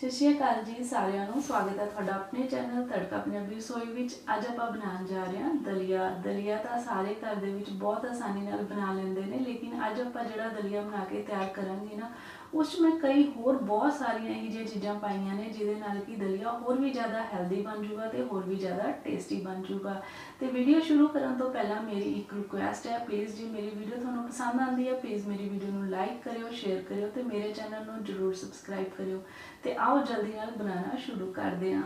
ਸਤਿ ਸ਼੍ਰੀ ਅਕਾਲ ਜੀ ਸਾਰਿਆਂ ਨੂੰ। ਸਵਾਗਤ ਹੈ ਤੁਹਾਡਾ ਆਪਣੇ ਚੈਨਲ ਤੜਕਾ ਪੰਜਾਬੀ ਰਸੋਈ ਵਿੱਚ। ਅੱਜ ਆਪਾਂ ਬਣਾਉਣ ਜਾ ਰਹੇ ਹਾਂ ਦਲੀਆ। ਦਲੀਆ ਤਾਂ ਸਾਰੇ ਘਰ ਦੇ ਵਿੱਚ ਬਹੁਤ ਆਸਾਨੀ ਨਾਲ ਬਣਾ ਲੈਂਦੇ ਨੇ, ਲੇਕਿਨ ਅੱਜ ਆਪਾਂ ਜਿਹੜਾ ਦਲੀਆ ਬਣਾ ਕੇ ਤਿਆਰ ਕਰਾਂਗੇ ਨਾ ਉਸ 'ਚ ਮੈਂ ਕਈ ਹੋਰ ਬਹੁਤ ਸਾਰੀਆਂ ਇਹੋ ਜਿਹੀਆਂ ਚੀਜ਼ਾਂ ਪਾਈਆਂ ਨੇ ਜਿਹਦੇ ਨਾਲ ਕਿ ਦਲੀਆ ਹੋਰ ਵੀ ਜ਼ਿਆਦਾ ਹੈਲਦੀ ਬਣ ਜਾਊਗਾ ਤੇ ਹੋਰ ਵੀ ਜ਼ਿਆਦਾ ਟੇਸਟੀ ਬਣ ਜਾਊਗਾ। ਤੇ ਵੀਡੀਓ ਸ਼ੁਰੂ ਕਰਨ ਤੋਂ ਪਹਿਲਾਂ ਮੇਰੀ ਇੱਕ ਰਿਕੁਐਸਟ ਹੈ ਪਲੀਜ਼ ਜੀ ਮੇਰੀ ਵੀਡੀਓ ਤੁਹਾਨੂੰ ਪਸੰਦ ਆਉਂਦੀ ਹੈ ਪਲੀਜ਼ ਮੇਰੀ ਵੀਡੀਓ ਨੂੰ ਲਾਈਕ ਕਰਿਓ ਸ਼ੇਅਰ ਕਰਿਓ ਤੇ ਮੇਰੇ ਚੈਨਲ ਨੂੰ ਜਰੂਰ ਸਬਸਕ੍ਰਾਈਬ ਕਰਿਓ। ਤੇ ਆਓ ਜਲਦੀ ਨਾਲ ਬਣਾਉਣਾ ਸ਼ੁਰੂ ਕਰਦੇ ਹਾਂ।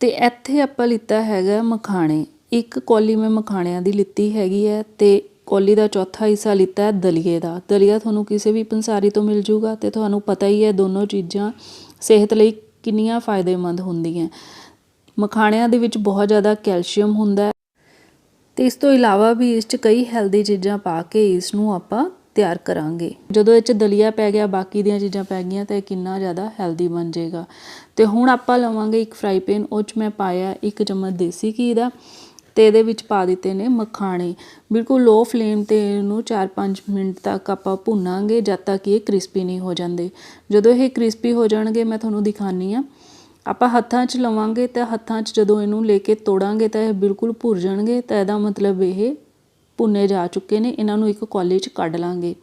ਤੇ ਇੱਥੇ ਆਪਾਂ ਲਿੱਤਾ ਹੈਗਾ ਮਖਾਣੇ। ਇੱਕ ਕੌਲੀ ਮੈਂ ਮਖਾਣਿਆਂ ਦੀ ਲਿੱਤੀ ਹੈਗੀ ਹੈ ਤੇ ਕੌਲੀ ਦਾ ਚੌਥਾ ਹਿੱਸਾ ਲਿੱਤਾ ਹੈ ਦਲੀਏ ਦਾ। ਦਲੀਆ ਤੁਹਾਨੂੰ ਕਿਸੇ ਵੀ ਪੰਸਾਰੀ ਤੋਂ ਮਿਲ ਜੂਗਾ ਤੇ ਤੁਹਾਨੂੰ ਪਤਾ ਹੀ ਹੈ ਦੋਨੋਂ ਚੀਜ਼ਾਂ ਸਿਹਤ ਲਈ ਕਿੰਨੀਆਂ ਫਾਇਦੇਮੰਦ ਹੁੰਦੀਆਂ ਮਖਾਣਿਆਂ ਦੇ ਵਿੱਚ ਬਹੁਤ ਜ਼ਿਆਦਾ ਕੈਲਸ਼ੀਅਮ ਹੁੰਦਾ ਹੈ। ਤੇ ਇਸ ਤੋਂ ਇਲਾਵਾ ਵੀ ਇਸ 'ਚ ਕਈ ਹੈਲਦੀ ਚੀਜ਼ਾਂ ਪਾ ਕੇ ਇਸ ਨੂੰ ਆਪਾਂ ਤਿਆਰ ਕਰਾਂਗੇ। ਜਦੋਂ ਇਹ 'ਚ ਦਲੀਆ ਪੈ ਗਿਆ, ਬਾਕੀ ਦੀਆਂ ਚੀਜ਼ਾਂ ਪੈ ਗਈਆਂ ਤਾਂ ਇਹ ਕਿੰਨਾ ਜ਼ਿਆਦਾ ਹੈਲਦੀ ਬਣ ਜਾਏਗਾ। ਤੇ ਹੁਣ ਆਪਾਂ ਲਵਾਂਗੇ ਇੱਕ ਫਰਾਈ ਪੈਨ, ਉਹ 'ਚ ਮੈਂ ਪਾਇਆ ਇੱਕ ਚਮਚ ਦੇਸੀ ਘੀ ਦਾ। ਤੇ ਇਹਦੇ ਵਿੱਚ ਪਾ ਦਿੱਤੇ ਨੇ ਮਖਾਣੇ। ਬਿਲਕੁਲ ਲੋ ਫਲੇਮ ਤੇ ਇਹਨੂੰ 4-5 ਮਿੰਟ ਤੱਕ ਆਪਾਂ ਭੁੰਨਾਂਗੇ ਜਦ ਤੱਕ ਇਹ ਕ੍ਰਿਸਪੀ ਨਹੀਂ ਹੋ ਜਾਂਦੇ। ਜਦੋਂ ਇਹ ਕ੍ਰਿਸਪੀ ਹੋ ਜਾਣਗੇ, ਮੈਂ ਤੁਹਾਨੂੰ ਦਿਖਾਨੀ ਆ। ਆਪਾਂ ਹੱਥਾਂ 'ਚ ਲਵਾਂਗੇ ਤਾਂ ਹੱਥਾਂ 'ਚ ਜਦੋਂ ਇਹਨੂੰ ਲੈ ਕੇ ਤੋੜਾਂਗੇ ਤਾਂ ਇਹ ਬਿਲਕੁਲ ਭੁਰ ਜਾਣਗੇ ਤਾਂ ਇਹਦਾ ਮਤਲਬ ਇਹ ਭੁੰਨੇ ਜਾ ਚੁੱਕੇ ਨੇ। ਇਹਨਾਂ ਨੂੰ ਇੱਕ ਕੌਲੀ 'ਚ ਕੱਢ ਲਾਂਗੇ।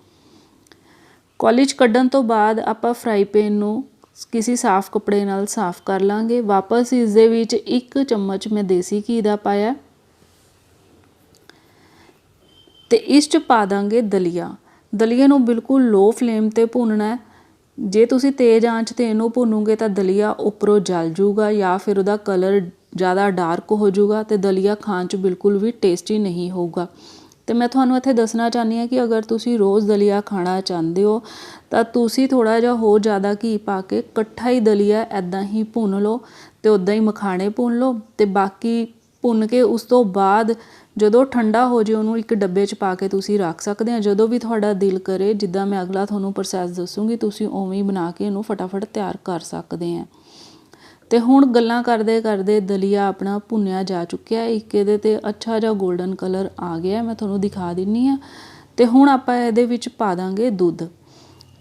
ਕੌਲੀ 'ਚ ਕੱਢਣ ਤੋਂ ਬਾਅਦ ਆਪਾਂ ਫਰਾਈ ਪੈਨ ਨੂੰ ਕਿਸੇ ਸਾਫ਼ ਕੱਪੜੇ ਨਾਲ ਸਾਫ਼ ਕਰ ਲਾਂਗੇ। ਵਾਪਸ ਇਸ ਦੇ ਵਿੱਚ ਇੱਕ ਚਮਚ ਮੈਂ ਦੇਸੀ ਘੀ ਦਾ ਪਾਇਆ। ਤੇ ਇਸ 'ਚ ਪਾ ਦਾਂਗੇ ਦਲੀਆ। ਦਲੀਏ ਨੂੰ ਬਿਲਕੁਲ ਲੋ ਫਲੇਮ ਤੇ ਭੁੰਨਣਾ ਹੈ। ਜੇ ਤੁਸੀਂ ਤੇਜ਼ ਆਂਚ ਤੇ ਇਹਨੂੰ ਭੁੰਨੋਗੇ ਤਾਂ ਦਲੀਆ ਉੱਪਰੋਂ ਜਲ ਜਾਊਗਾ ਜਾਂ ਫਿਰ ਉਹਦਾ ਕਲਰ ਜ਼ਿਆਦਾ ਡਾਰਕ ਹੋ ਜਾਊਗਾ ਤੇ ਦਲੀਆ ਖਾਣ 'ਚ ਬਿਲਕੁਲ ਵੀ ਟੇਸਟੀ ਨਹੀਂ ਹੋਊਗਾ। ਤੇ ਮੈਂ ਤੁਹਾਨੂੰ ਇੱਥੇ ਦੱਸਣਾ ਚਾਹੁੰਦੀ ਹਾਂ ਕਿ ਅਗਰ ਤੁਸੀਂ ਰੋਜ਼ ਦਲੀਆ ਖਾਣਾ ਚਾਹੁੰਦੇ ਹੋ, ਤਾਂ ਤੁਸੀਂ ਥੋੜਾ ਜਿਹਾ ਹੋਰ ਜ਼ਿਆਦਾ ਘੀ ਪਾ ਕੇ ਇਕੱਠਾ ਹੀ ਦਲੀਆ ਐਦਾਂ ਹੀ ਭੁੰਨ ਲਓ ਤੇ ਉਦਾਂ ਹੀ ਮਖਾਣੇ ਭੁੰਨ ਲਓ ਤੇ ਬਾਕੀ ਭੁੰਨ ਕੇ ਉਸ ਤੋਂ ਬਾਅਦ ਜਦੋਂ ਠੰਡਾ ਹੋ ਜੇ ਉਹਨੂੰ ਇੱਕ ਡੱਬੇ 'ਚ ਪਾ ਕੇ ਤੁਸੀਂ ਰੱਖ ਸਕਦੇ ਆ। ਜਦੋਂ ਵੀ ਤੁਹਾਡਾ ਦਿਲ ਕਰੇ, ਜਿੱਦਾਂ ਮੈਂ ਅਗਲਾ ਤੁਹਾਨੂੰ ਪ੍ਰੋਸੈਸ ਦੱਸੂਗੀ, ਤੁਸੀਂ ਉਵੇਂ ਹੀ ਬਣਾ ਕੇ ਇਹਨੂੰ ਫਟਾਫਟ ਤਿਆਰ ਕਰ ਸਕਦੇ ਆ। ਤੇ ਹੁਣ ਗੱਲਾਂ ਕਰਦੇ ਕਰਦੇ ਦਲੀਆ ਆਪਣਾ ਭੁੰਨਿਆ ਜਾ ਚੁੱਕਿਆ ਇੱਕ ਇਹਦੇ ਤੇ ਅੱਛਾ ਜਿਹਾ 골ਡਨ ਕਲਰ ਆ ਗਿਆ ਮੈਂ ਤੁਹਾਨੂੰ ਦਿਖਾ ਦਿੰਨੀ ਆ। ਤੇ ਹੁਣ ਆਪਾਂ ਇਹਦੇ ਵਿੱਚ ਪਾ ਦਾਂਗੇ ਦੁੱਧ।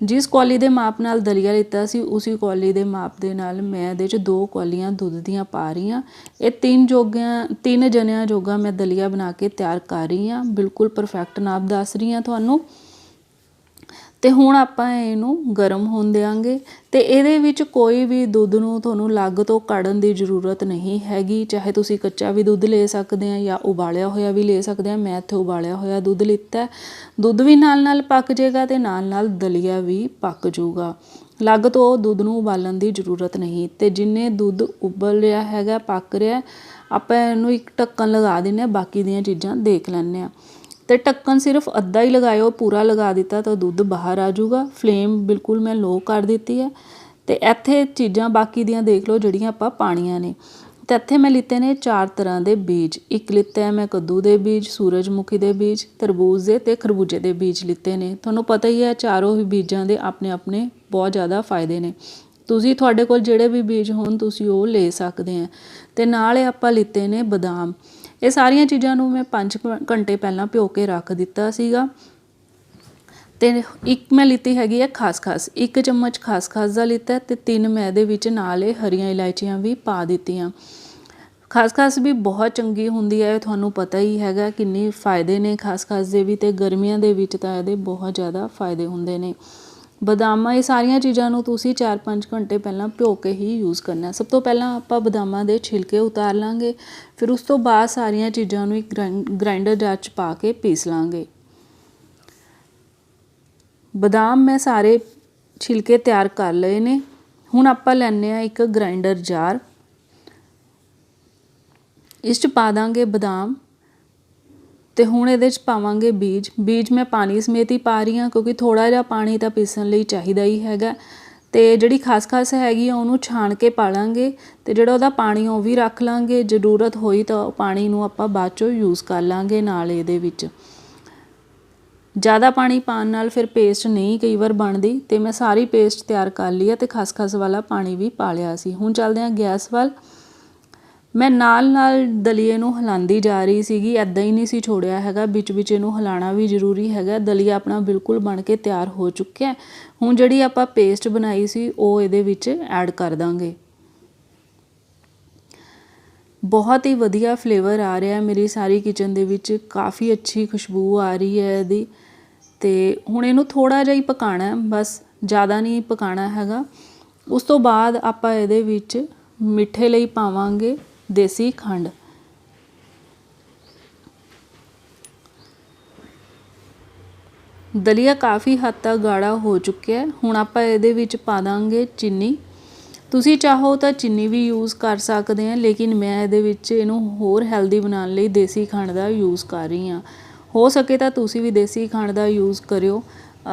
ਜਿਸ ਕੌਲੀ ਦੇ ਮਾਪ ਨਾਲ ਦਲੀਆ ਲਿੱਤਾ ਸੀ, ਉਸੇ ਕੌਲੀ ਦੇ ਮਾਪ ਦੇ ਨਾਲ ਮੈਂ ਇਹਦੇ 'ਚ ਦੋ ਕੌਲੀਆਂ ਦੁੱਧ ਦੀਆਂ ਪਾ ਰਹੀ ਹਾਂ। ਇਹ ਤਿੰਨ ਜੋਗਿਆਂ, ਤਿੰਨ ਜਣਿਆਂ ਜੋਗਾ ਮੈਂ ਦਲੀਆ ਬਣਾ ਕੇ ਤਿਆਰ ਕਰ ਰਹੀ ਹਾਂ। ਬਿਲਕੁਲ ਪਰਫੈਕਟ ਨਾਪ ਦੱਸ ਰਹੀ ਹਾਂ ਤੁਹਾਨੂੰ। ਤੇ ਹੁਣ ਆਪਾਂ ਇਹਨੂੰ ਗਰਮ ਹੋਣ ਦੇਵਾਂਗੇ ਤੇ ਇਹਦੇ ਵਿੱਚ ਕੋਈ ਵੀ ਦੁੱਧ ਨੂੰ ਤੁਹਾਨੂੰ ਲੱਗ ਤੋਂ ਕੱਢਣ ਦੀ ਜ਼ਰੂਰਤ ਨਹੀਂ ਹੈਗੀ, ਚਾਹੇ ਤੁਸੀਂ ਕੱਚਾ ਵੀ ਦੁੱਧ ਲੈ ਸਕਦੇ ਆ ਜਾਂ ਉਬਾਲਿਆ ਹੋਇਆ ਵੀ ਲੈ ਸਕਦੇ ਆ, ਮੈਂ ਇੱਥੇ ਉਬਾਲਿਆ ਹੋਇਆ ਦੁੱਧ ਲਿੱਤਾ ਦੁੱਧ ਵੀ ਨਾਲ ਨਾਲ ਪੱਕ ਜਾਏਗਾ ਤੇ ਨਾਲ ਨਾਲ ਦਲੀਆ ਵੀ ਪੱਕ ਜਾਊਗਾ। ਲੱਗ ਤੋਂ ਦੁੱਧ ਨੂੰ ਉਬਾਲਣ ਦੀ ਜ਼ਰੂਰਤ ਨਹੀਂ ਤੇ ਜਿੰਨੇ ਦੁੱਧ ਉਬਲ ਰਿਹਾ ਹੈਗਾ, ਪੱਕ ਰਿਹਾ, ਆਪਾਂ ਇਹਨੂੰ ਇੱਕ ਢੱਕਣ ਲਗਾ ਦਿੰਨੇ ਆ ਬਾਕੀ ਦੀਆਂ ਚੀਜ਼ਾਂ ਦੇਖ ਲੈਣੇ ਆ ਤੇ ਢੱਕਣ ਸਿਰਫ ਅੱਧਾ ਹੀ ਲਗਾਇਓ, ਪੂਰਾ ਲਗਾ ਦਿੱਤਾ ਤਾਂ ਦੁੱਧ ਬਾਹਰ ਆ ਜਾਊਗਾ। ਫਲੇਮ ਬਿਲਕੁਲ ਮੈਂ ਲੋ ਕਰ ਦਿੱਤੀ ਹੈ। ਤੇ ਇੱਥੇ ਚੀਜ਼ਾਂ ਬਾਕੀ ਦੀਆਂ ਦੇਖ ਲਓ, ਜਿਹੜੀਆਂ ਆਪਾਂ ਪਾਣੀਆਂ ਨੇ। ਤੇ ਇੱਥੇ ਮੈਂ ਲਿੱਤੇ ਨੇ ਚਾਰ ਤਰ੍ਹਾਂ ਦੇ ਬੀਜ। ਇੱਕ ਲਿੱਤੇ ਹੈ ਮੈਂ ਕੱਦੂ ਦੇ ਬੀਜ, ਸੂਰਜਮੁਖੀ ਦੇ ਬੀਜ, ਤਰਬੂਜ ਦੇ ਤੇ ਖਰਬੂਜੇ ਦੇ ਬੀਜ ਲਿੱਤੇ ਨੇ। ਤੁਹਾਨੂੰ ਪਤਾ ਹੀ ਹੈ, ਚਾਰੋਂ ਹੀ ਬੀਜਾਂ ਦੇ ਆਪਣੇ ਆਪਣੇ ਬਹੁਤ ਜ਼ਿਆਦਾ ਫਾਇਦੇ ਨੇ। ਤੁਸੀਂ ਤੁਹਾਡੇ ਕੋਲ ਜਿਹੜੇ ਵੀ ਬੀਜ ਹੋਣ, ਤੁਸੀਂ ਉਹ ਲੈ ਸਕਦੇ ਆ ਤੇ ਨਾਲ ਆਪਾਂ ਲਿੱਤੇ ਨੇ ਬਦਾਮ। ਇਹ ਸਾਰੀਆਂ ਚੀਜ਼ਾਂ ਨੂੰ ਮੈਂ 5 ਘੰਟੇ ਪਹਿਲਾਂ ਭਿਓ ਕੇ ਰੱਖ ਦਿੱਤਾ ਸੀਗਾ। ਤੇ ਇੱਕ ਮੈਂ ਲਿੱਤੀ ਹੈਗੀ ਹੈ ਖਾਸ ਖਾਸ, ਇੱਕ ਚਮਚ ਖਾਸ ਖਾਸ ਦਾ ਲਿੱਤਾ ਤੇ ਤਿੰਨ ਮੈਂ ਇਹਦੇ ਵਿੱਚ ਨਾਲ ਇਹ ਹਰੀਆਂ ਇਲਾਇਚੀਆਂ ਵੀ ਪਾ ਦਿੱਤੀਆਂ। ਖਾਸ ਖਾਸ ਵੀ ਬਹੁਤ ਚੰਗੀ ਹੁੰਦੀ ਹੈ ਤੁਹਾਨੂੰ ਪਤਾ ਹੀ ਹੈਗਾ ਕਿੰਨੀ ਫਾਇਦੇ ਨੇ ਖਾਸ ਖਾਸ ਦੇ ਵੀ ਤੇ ਗਰਮੀਆਂ ਦੇ ਵਿੱਚ ਤਾਂ ਇਹਦੇ ਬਹੁਤ ਜ਼ਿਆਦਾ ਫਾਇਦੇ ਹੁੰਦੇ ਨੇ। ਬਦਾਮਾਂ, ਇਹ ਸਾਰੀਆਂ ਚੀਜ਼ਾਂ ਨੂੰ ਤੁਸੀਂ 4-5 ਘੰਟੇ ਪਹਿਲਾਂ ਭਿਓ ਕੇ ਹੀ ਯੂਜ਼ ਕਰਨਾ ਸਭ ਤੋਂ ਪਹਿਲਾਂ ਆਪਾਂ ਬਦਾਮਾਂ ਦੇ ਛਿਲਕੇ ਉਤਾਰ ਲਾਂਗੇ, ਫਿਰ ਉਸ ਤੋਂ ਬਾਅਦ ਸਾਰੀਆਂ ਚੀਜ਼ਾਂ ਨੂੰ ਇੱਕ ਗ੍ਰਾਈਂਡਰ ਜਾਰ 'ਚ ਪਾ ਕੇ ਪੀਸ ਲਾਂਗੇ। ਬਦਾਮ ਮੈਂ ਸਾਰੇ ਛਿਲਕੇ ਤਿਆਰ ਕਰ ਲਏ ਨੇ। ਹੁਣ ਆਪਾਂ ਲੈਣੇ ਆ ਇੱਕ ਗ੍ਰਾਈਂਡਰ ਜਾਰ ਇਸ 'ਚ ਪਾ ਦਾਂਗੇ ਬਦਾਮ। ਤੇ ਹੁਣ ਇਹਦੇ 'ਚ ਪਾਵਾਂਗੇ ਬੀਜ। ਬੀਜ ਮੈਂ ਪਾਣੀ ਸਮੇਤ ਹੀ ਪਾ ਰਹੀ ਹਾਂ ਕਿਉਂਕਿ ਥੋੜਾ ਜਿਹਾ ਪਾਣੀ ਤਾਂ ਪੀਸਣ ਲਈ ਚਾਹੀਦਾ ਹੀ ਹੈਗਾ। ਤੇ ਜਿਹੜੀ ਖਸਖਸ ਹੈਗੀ ਆ ਉਹਨੂੰ ਛਾਣ ਕੇ ਪਾ ਲਾਂਗੇ ਤੇ ਜਿਹੜਾ ਉਹਦਾ ਪਾਣੀ ਉਹ ਵੀ ਰੱਖ ਲਾਂਗੇ। ਜ਼ਰੂਰਤ ਹੋਈ ਤਾਂ ਉਹ ਪਾਣੀ ਨੂੰ ਆਪਾਂ ਬਾਅਦ ਚੋਂ ਯੂਜ਼ ਕਰ ਲਾਂਗੇ ਨਾਲ ਇਹਦੇ ਵਿੱਚ। ਜ਼ਿਆਦਾ ਪਾਣੀ ਪਾਣ ਨਾਲ ਫਿਰ ਪੇਸਟ ਨਹੀਂ ਕਈ ਵਾਰ ਬਣਦੀ। ਤੇ ਮੈਂ ਸਾਰੀ ਪੇਸਟ ਤਿਆਰ ਕਰ ਲਈ ਆ ਤੇ ਖਸਖਸ ਵਾਲਾ ਪਾਣੀ ਵੀ ਪਾ ਲਿਆ ਸੀ। ਹੁਣ ਚੱਲਦੇ ਹਾਂ ਗੈਸ ਵੱਲ। ਮੈਂ ਨਾਲ ਨਾਲ ਦਲੀਏ ਨੂੰ ਹਿਲਾਉਂਦੀ ਜਾ ਰਹੀ ਸੀਗੀ ਇੱਦਾਂ ਹੀ ਨਹੀਂ ਸੀ ਛੋੜਿਆ ਹੈਗਾ, ਵਿੱਚ ਵਿੱਚ ਇਹਨੂੰ ਹਿਲਾਉਣਾ ਵੀ ਜ਼ਰੂਰੀ ਹੈਗਾ, ਦਲੀਆ ਆਪਣਾ ਬਿਲਕੁਲ ਬਣ ਕੇ ਤਿਆਰ ਹੋ ਚੁੱਕਿਆ ਹੁਣ ਜਿਹੜੀ ਆਪਾਂ ਪੇਸਟ ਬਣਾਈ ਸੀ, ਉਹ ਇਹਦੇ ਵਿੱਚ ਐਡ ਕਰ ਦਾਂਗੇ। ਬਹੁਤ ਹੀ ਵਧੀਆ ਫਲੇਵਰ ਆ ਰਿਹਾ ਮੇਰੀ ਸਾਰੀ ਕਿਚਨ ਦੇ ਵਿੱਚ, ਕਾਫੀ ਅੱਛੀ ਖੁਸ਼ਬੂ ਆ ਰਹੀ ਹੈ ਇਹਦੀ। ਤੇ ਹੁਣ ਇਹਨੂੰ ਥੋੜਾ ਜਿਹਾ ਹੀ ਪਕਾਣਾ ਬਸ ਜ਼ਿਆਦਾ ਨਹੀਂ ਪਕਾਣਾ ਹੈਗਾ। ਉਸ ਤੋਂ ਬਾਅਦ ਆਪਾਂ ਇਹਦੇ ਵਿੱਚ ਮਿੱਠੇ ਲਈ ਪਾਵਾਂਗੇ। ਦੇਸੀ ਖੰਡ। ਦਲੀਆ ਕਾਫੀ ਹੱਦ ਤੱਕ ਗਾੜਾ ਹੋ ਚੁੱਕਿਆ ਹੈ। ਹੁਣ ਆਪਾਂ ਇਹਦੇ ਵਿੱਚ ਪਾ ਦਾਂਗੇ ਚੀਨੀ। ਤੁਸੀਂ ਚਾਹੋ ਤਾਂ ਚੀਨੀ ਵੀ ਯੂਜ਼ ਕਰ ਸਕਦੇ ਆ, ਲੇਕਿਨ ਮੈਂ ਇਹਦੇ ਵਿੱਚ ਇਹਨੂੰ ਹੋਰ ਹੈਲਦੀ ਬਣਾਉਣ ਲਈ ਦੇਸੀ ਖੰਡ ਦਾ ਯੂਜ਼ ਕਰ ਰਹੀ ਹਾਂ। ਹੋ ਸਕੇ ਤਾਂ ਤੁਸੀਂ ਵੀ ਦੇਸੀ ਖੰਡ ਦਾ ਯੂਜ਼ ਕਰਿਓ।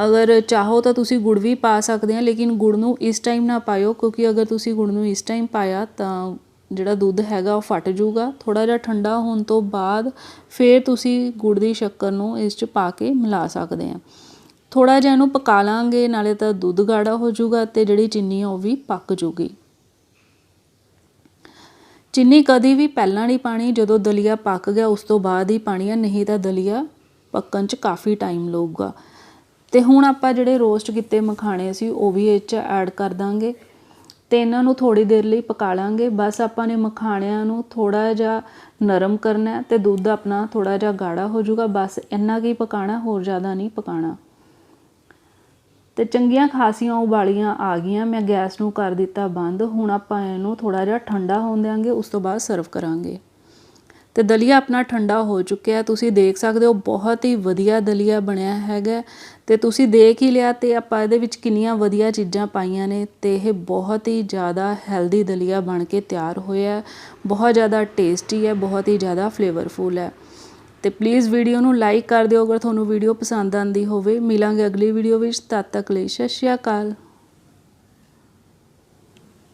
ਅਗਰ ਚਾਹੋ ਤਾਂ ਤੁਸੀਂ ਗੁੜ ਵੀ ਪਾ ਸਕਦੇ ਆ, ਲੇਕਿਨ ਗੁੜ ਨੂੰ ਇਸ ਟਾਈਮ ਨਾ ਪਾਇਓ, ਕਿਉਂਕਿ ਅਗਰ ਤੁਸੀਂ ਗੁੜ ਨੂੰ ਇਸ ਟਾਈਮ ਪਾਇਆ ਤਾਂ ਜਿਹੜਾ ਦੁੱਧ ਹੈਗਾ ਉਹ ਫਟ ਜੂਗਾ ਥੋੜ੍ਹਾ ਜਿਹਾ ਠੰਡਾ ਹੋਣ ਤੋਂ ਬਾਅਦ ਫਿਰ ਤੁਸੀਂ ਗੁੜ ਦੀ ਸ਼ੱਕਰ ਨੂੰ ਇਸ 'ਚ ਪਾ ਕੇ ਮਿਲਾ ਸਕਦੇ ਹਾਂ ਥੋੜ੍ਹਾ ਜਿਹਾ ਇਹਨੂੰ ਪਕਾ ਲਾਂਗੇ, ਨਾਲੇ ਤਾਂ ਦੁੱਧ ਗਾੜਾ ਹੋ ਜੂਗਾ ਤੇ ਜਿਹੜੀ ਚੀਨੀ ਆ ਉਹ ਵੀ ਪੱਕ ਜੂਗੀ ਚੀਨੀ ਕਦੀ ਵੀ ਪਹਿਲਾਂ ਨਹੀਂ ਪਾਣੀ, ਜਦੋਂ ਦਲੀਆ ਪੱਕ ਗਿਆ ਉਸ ਤੋਂ ਬਾਅਦ ਹੀ ਪਾਣੀ ਆ, ਨਹੀਂ ਤਾਂ ਦਲੀਆ ਪੱਕਣ 'ਚ ਕਾਫੀ ਟਾਈਮ ਲਊਗਾ। ਤੇ ਹੁਣ ਆਪਾਂ ਜਿਹੜੇ ਰੋਸਟ ਕੀਤੇ ਮਖਾਣੇ ਸੀ, ਉਹ ਵੀ ਇਹ 'ਚ ਐਡ ਕਰ ਦਾਂਗੇ। ਅਤੇ ਇਹਨਾਂ ਨੂੰ ਥੋੜ੍ਹੀ ਦੇਰ ਲਈ ਪਕਾ ਲਾਂਗੇ। ਬਸ ਆਪਾਂ ਨੇ ਮਖਾਣਿਆਂ ਨੂੰ ਥੋੜ੍ਹਾ ਜਿਹਾ ਨਰਮ ਕਰਨਾ ਅਤੇ ਦੁੱਧ ਆਪਣਾ ਥੋੜ੍ਹਾ ਜਿਹਾ ਗਾੜਾ ਹੋ ਜਾਊਗਾ। ਬਸ ਇੰਨਾ ਕੀ ਪਕਾਉਣਾ ਹੋਰ ਜ਼ਿਆਦਾ ਨਹੀਂ ਪਕਾਉਣਾ ਤੇ ਚੰਗੀਆਂ ਖਾਸੀਆਂ ਉਬਾਲੀਆਂ ਆ ਗਈਆਂ। ਮੈਂ ਗੈਸ ਨੂੰ ਕਰ ਦਿੱਤਾ ਬੰਦ। ਹੁਣ ਆਪਾਂ ਇਹਨੂੰ ਥੋੜਾ ਜਿਹਾ ਠੰਡਾ ਹੋਣ ਦਿਆਂਗੇ, ਉਸ ਤੋਂ ਬਾਅਦ ਸਰਵ ਕਰਾਂਗੇ। ਤੇ ਦਲੀਆ ਆਪਣਾ ਠੰਡਾ ਹੋ ਚੁੱਕਿਆ ਤੁਸੀਂ ਦੇਖ ਸਕਦੇ ਹੋ, ਬਹੁਤ ਹੀ ਵਧੀਆ ਦਲੀਆ ਬਣਿਆ ਹੈਗਾ ਤੇ ਤੁਸੀਂ ਦੇਖ ਹੀ ਲਿਆ ਤੇ ਆਪਾਂ ਇਹਦੇ ਵਿੱਚ ਕਿੰਨੀਆਂ ਵਧੀਆ ਚੀਜ਼ਾਂ ਪਾਈਆਂ ਨੇ ਤੇ ਇਹ ਬਹੁਤ ਹੀ ਜ਼ਿਆਦਾ ਹੈਲਦੀ ਦਲੀਆ ਬਣ ਕੇ ਤਿਆਰ ਹੋਇਆ ਬਹੁਤ ਜ਼ਿਆਦਾ ਟੇਸਟੀ ਹੈ, ਬਹੁਤ ਹੀ ਜ਼ਿਆਦਾ ਫਲੇਵਰਫੁਲ ਹੈ। ਤੇ ਪਲੀਜ਼ ਵੀਡੀਓ ਨੂੰ ਲਾਈਕ ਕਰ ਦਿਓ ਅਗਰ ਤੁਹਾਨੂੰ ਵੀਡੀਓ ਪਸੰਦ ਆਂਦੀ ਹੋਵੇ। ਮਿਲਾਂਗੇ ਅਗਲੀ ਵੀਡੀਓ ਵਿੱਚ। ਤਦ ਤੱਕ ਲਈ ਸਤਿ ਸ਼੍ਰੀ ਅਕਾਲ।